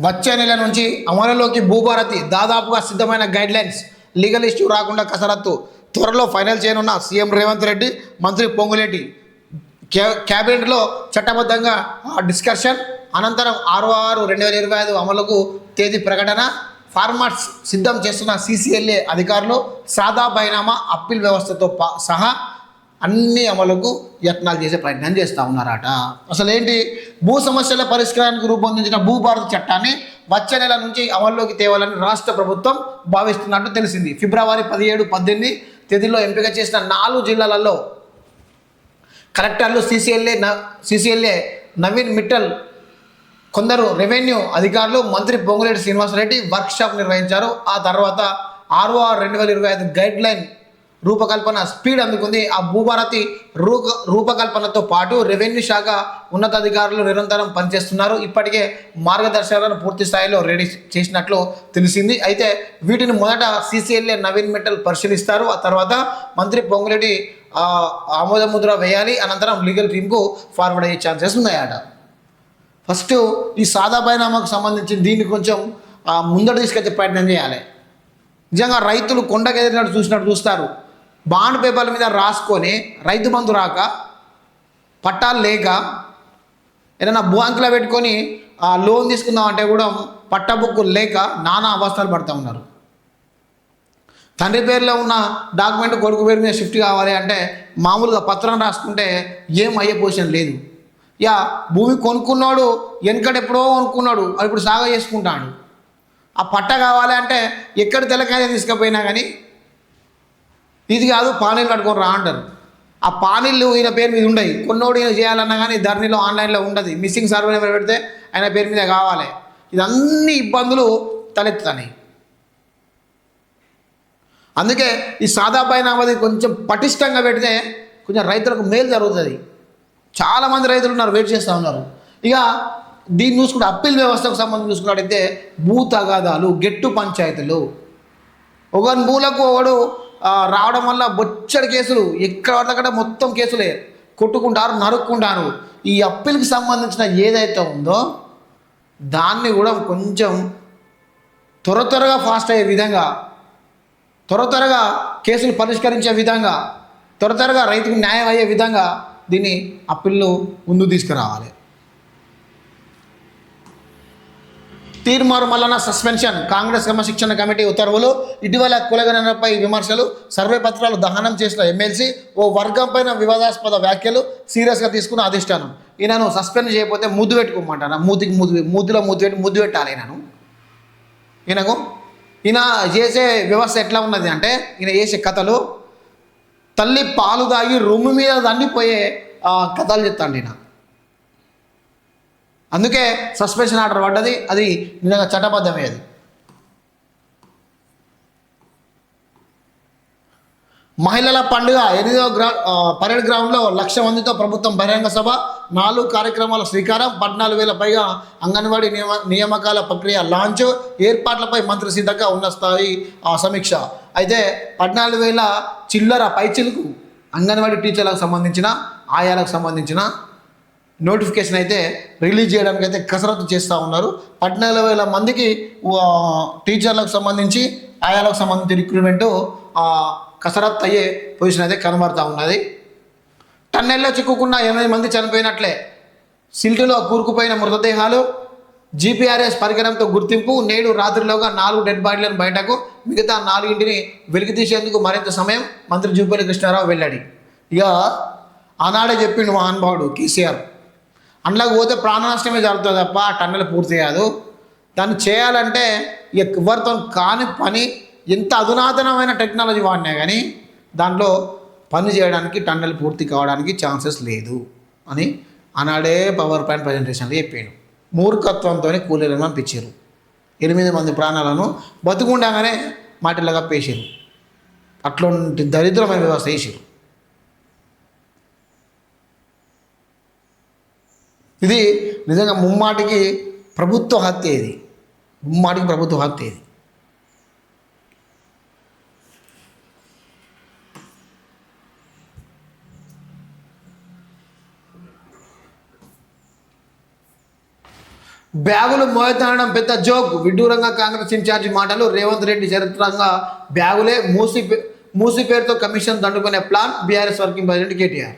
వచ్చే నెల నుంచి అమలులోకి భూభారతి దాదాపుగా సిద్ధమైన గైడ్ లైన్స్ లీగల్ ఇష్యూ రాకుండా కసరత్తు. త్వరలో ఫైనల్ చేయనున్న సీఎం రేవంత్ రెడ్డి మంత్రి పొంగులేటి క్యాబినెట్లో చట్టబద్ధంగా ఆ డిస్కషన్ అనంతరం ఆరు ఆరు రెండు వేల ఇరవై ఐదు అమలుకు తేదీ ప్రకటన ఫార్మాట్స్ సిద్ధం చేస్తున్న సీసీఎల్ఏ అధికారులు సాదా బైనామా అప్పీల్ వ్యవస్థతో పా- సహా అన్ని అమలుకు యత్నాలు చేసే ప్రయత్నం చేస్తూ ఉన్నారట. అసలేంటి? భూ సమస్యల పరిష్కారానికి రూపొందించిన భూభారత చట్టాన్ని వచ్చే నెల నుంచి అమల్లోకి తేవాలని రాష్ట్ర ప్రభుత్వం భావిస్తున్నట్టు తెలిసింది. ఫిబ్రవరి పదిహేడు పద్దెనిమిది తేదీలో ఎంపిక చేసిన నాలుగు జిల్లాలలో కలెక్టర్లు సీసీఎల్ఏ సీసీఎల్ఏ నవీన్ మిట్టల్ కొందరు రెవెన్యూ అధికారులు మంత్రి పొంగులేటి శ్రీనివాసరెడ్డి వర్క్షాప్ నిర్వహించారు. ఆ తర్వాత ఆరు ఆరు రెండు వేల ఇరవై ఐదు గైడ్ లైన్ రూపకల్పన స్పీడ్ అందుకుంది. ఆ భూభారతి రూప రూపకల్పనతో పాటు రెవెన్యూ శాఖ ఉన్నతాధికారులు నిరంతరం పనిచేస్తున్నారు. ఇప్పటికే మార్గదర్శకాలను పూర్తి స్థాయిలో రెడీ చేసినట్లు తెలిసింది. అయితే వీటిని మొదట సీసీఎల్ఏ నవీన్ మెటల్ పరిశీలిస్తారు. ఆ తర్వాత మంత్రి పొంగులేటి ఆమోదముద్ర ఆమోద ముద్ర వేయాలి. అనంతరం లీగల్ టీంకు ఫార్వర్డ్ అయ్యే ఛాన్సెస్ ఉన్నాయట. ఫస్ట్ ఈ సాదా బైనామాకు సంబంధించి దీన్ని కొంచెం ఆ, ముందట తీసుకొచ్చే ప్రయత్నం చేయాలి. నిజంగా రైతులు కొండకెదిరినట్టు చూసినట్టు చూస్తారు. బాండ్ పేపర్ల మీద రాసుకొని రైతు బంధు రాక పట్టాలు లేక ఏదైనా బ్యాంకులో పెట్టుకొని ఆ లోన్ తీసుకుందాం అంటే కూడా పట్టబుక్కు లేక నానా అవస్థలు పడుతూ ఉన్నారు. తండ్రి పేరులో ఉన్న డాక్యుమెంట్ కొడుకు పేరు మీద షిఫ్ట్ కావాలి అంటే మామూలుగా పత్రం రాసుకుంటే ఏం అయ్యే పొజిషన్ లేదు. యా భూమి కొనుక్కున్నాడు వెనకట ఎప్పుడో కొనుక్కున్నాడు అది ఇప్పుడు సాగు చేసుకుంటాడు. ఆ పట్ట కావాలి అంటే ఎక్కడ తెలకాయ తీసుకుపోయినా కానీ ఇది కాదు పానీలు కట్టుకొని రా అంటారు. ఆ పానీళ్ళు ఈయన పేరు మీద ఉండయి. కొన్నోడు ఈయన చేయాలన్నా కానీ ధరణిలో ఆన్లైన్లో ఉండదు. మిస్సింగ్ సర్వే నెంబర్ పెడితే ఆయన పేరు మీద కావాలి. ఇదన్నీ ఇబ్బందులు తలెత్తుతాయి. అందుకే ఈ సాదా బైనామాది కొంచెం పటిష్టంగా పెడితే కొంచెం రైతులకు మేలు జరుగుతుంది. చాలామంది రైతులు ఉన్నారు వెయిట్ చేస్తూ ఉన్నారు. ఇక దీన్ని చూసుకుంటే అప్పీల్ వ్యవస్థకు సంబంధించి చూసుకున్నట్టయితే భూ తగాదాలు గెట్టు పంచాయతీలు. ఒక భూలకు ఒకడు రావడం వల్ల బొచ్చడి కేసులు ఎక్కడ అక్కడ మొత్తం కేసులే. కొట్టుకుంటారు నరుక్కుంటారు. ఈ అప్పీల్కి సంబంధించిన ఏదైతే ఉందో దాన్ని కూడా కొంచెం త్వర త్వరగా ఫాస్ట్ అయ్యే విధంగా త్వర త్వరగా కేసులు పరిష్కరించే విధంగా త్వర త్వరగా రైతుకు న్యాయం అయ్యే విధంగా దీన్ని అప్పీళ్ళు ముందు తీసుకురావాలి. తీర్మారు మల్లన సస్పెన్షన్ కాంగ్రెస్ క్రమశిక్షణ కమిటీ ఉత్తర్వులు ఇటీవల కులగణనపై విమర్శలు సర్వే పత్రాలు దహనం చేసిన ఎమ్మెల్సీ ఓ వర్గం పైన వివాదాస్పద వ్యాఖ్యలు సీరియస్గా తీసుకున్న అధిష్టానం. ఈయనను సస్పెండ్ చేయకపోతే ముద్దు పెట్టుకోమంటాను మూతికి ముద్దు ముద్దులో ముద్దు పెట్టి ముద్దు పెట్టాలి నేను ఈయనకు? ఈయన చేసే వ్యవస్థ ఎట్లా ఉన్నది అంటే ఈయన చేసే కథలు తల్లి పాలు తాగి రొమ్ము మీద దండిపోయే ఆ, కథలు చెప్తాండి ఈయన. అందుకే సస్పెన్షన్ ఆర్డర్ పడ్డది అది నిజంగా చట్టబద్ధమే మహిళల పండుగ ఎనిమిదవ గ్రా పరేడ్ గ్రౌండ్లో లక్ష మందితో ప్రభుత్వం బహిరంగ సభ నాలుగు కార్యక్రమాల శ్రీకారం పద్నాలుగు వేల పైగా అంగన్వాడీ నియమ నియామకాల ప్రక్రియ లాంచ్ ఏర్పాట్లపై మంత్రి సిద్ధంగా ఉన్న స్థాయి ఆ, సమీక్ష. అయితే పద్నాలుగు వేల చిల్లర పైచిలకు అంగన్వాడీ టీచర్లకు సంబంధించిన ఆయాలకు సంబంధించిన నోటిఫికేషన్ అయితే రిలీజ్ చేయడానికి అయితే కసరత్తు చేస్తూ ఉన్నారు. పద్నాలుగు వేల మందికి టీచర్లకు సంబంధించి ఆయాలకు సంబంధించి రిక్రూట్మెంటు కసరత్తు అయ్యే పొజిషన్ అయితే కనబడుతూ ఉన్నది. టన్నెల్లో చిక్కుకున్న ఎనిమిది మంది చనిపోయినట్లే. సిల్టులో కూరుకుపోయిన మృతదేహాలు జీపీఆర్ఎస్ పరికరంతో గుర్తింపు నేడు రాత్రిలోగా నాలుగు డెడ్ బాడీలను బయటకు మిగతా నాలుగింటిని వెలికి తీసేందుకు మరింత సమయం మంత్రి జూపల్లి కృష్ణారావు వెళ్ళాడు ఇక ఆనాడే చెప్పిండు మహానుభావుడు కేసీఆర్. అందులోకి పోతే ప్రాణనష్టమే జరుగుతుంది తప్ప ఆ టన్నెల్ పూర్తి కాదు. దాన్ని చేయాలంటే ఎవరితో కాని పని ఎంత అధునాతనమైన టెక్నాలజీ వాడినా కానీ దాంట్లో పని చేయడానికి టన్నెల్ పూర్తి కావడానికి ఛాన్సెస్ లేదు అని ఆనాడే పవర్ పాయింట్ ప్రజెంటేషన్లో చెప్పాడు. మూర్ఖత్వంతో కూలీలను పంపించారు. ఎనిమిది మంది ప్రాణాలను బతుకుండగానే మాటిలాగా కప్పేసారు అట్లాంటి దరిద్రమైన వ్యవస్థ వేసారు ఇది నిజంగా ముమ్మాటికి ప్రభుత్వ హత్య ఇది. ముమ్మాటికి ప్రభుత్వ హత్య ఇది. బ్యాగులు మోయతనడం పెద్ద జోక్. విడ్డూరంగా కాంగ్రెస్ ఇన్ఛార్జి మాటలు రేవంత్ రెడ్డి చరిత్రంగా బ్యాగులే మూసి మూసి పేరుతో commission దండుకునే plan BRS working president KTR.